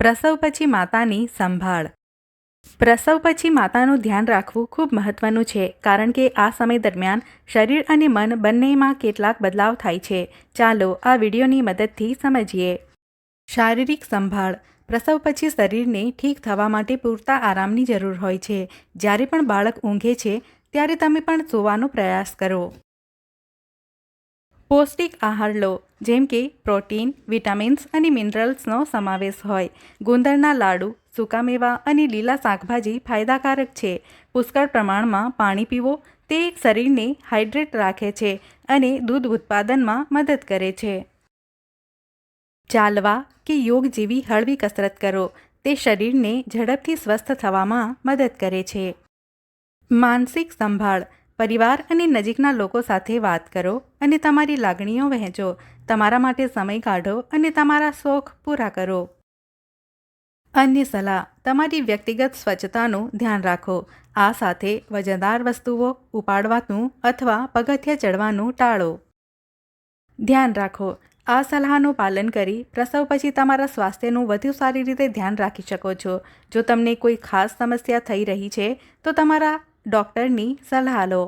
પ્રસવ પછી માતાની સંભાળ. પ્રસવ પછી માતાનું ધ્યાન રાખવું ખૂબ મહત્વનું છે, કારણ કે આ સમય દરમિયાન શરીર અને મન બંનેમાં કેટલાક બદલાવ થાય છે. ચાલો આ વિડીયોની મદદથી સમજીએ. શારીરિક સંભાળ. પ્રસવ પછી શરીરને ઠીક થવા માટે પૂરતા આરામની જરૂર હોય છે. જ્યારે પણ બાળક ઊંઘે છે, ત્યારે તમે પણ સૂવાનો પ્રયાસ કરો. પૌષ્ટિક આહાર લો, જેમ કે પ્રોટીન, વિટામિન્સ અને મિનરલ્સનો સમાવેશ હોય. ગુંદરના લાડુ, સૂકા મેવા અને લીલા શાકભાજી ફાયદાકારક છે. પુષ્કળ પ્રમાણમાં પાણી પીવો, તે શરીરને હાઇડ્રેટ રાખે છે અને દૂધ ઉત્પાદનમાં મદદ કરે છે. ચાલવા કે યોગ જેવી હળવી કસરત કરો, તે શરીરને ઝડપથી સ્વસ્થ થવામાં મદદ કરે છે. માનસિક સંભાળ પરિવાર અને નજીકના લોકો સાથે વાત કરો અને તમારી લાગણીઓ વહેંચો. તમારા માટે સમય કાઢો અને તમારા શોખ પૂરા કરો. અન્ય સલાહ, તમારી વ્યક્તિગત સ્વચ્છતાનું ધ્યાન રાખો. આ સાથે વજનદાર વસ્તુઓ ઉપાડવાનું અથવા પગથિયા ચડવાનું ટાળો. ધ્યાન રાખો. આ સલાહનું પાલન કરી પ્રસવ પછી તમારા સ્વાસ્થ્યનું વધુ સારી રીતે ધ્યાન રાખી શકો છો. જો તમને કોઈ ખાસ સમસ્યા થઈ રહી છે, તો તમારા ડૉક્ટરની સલાહ લો.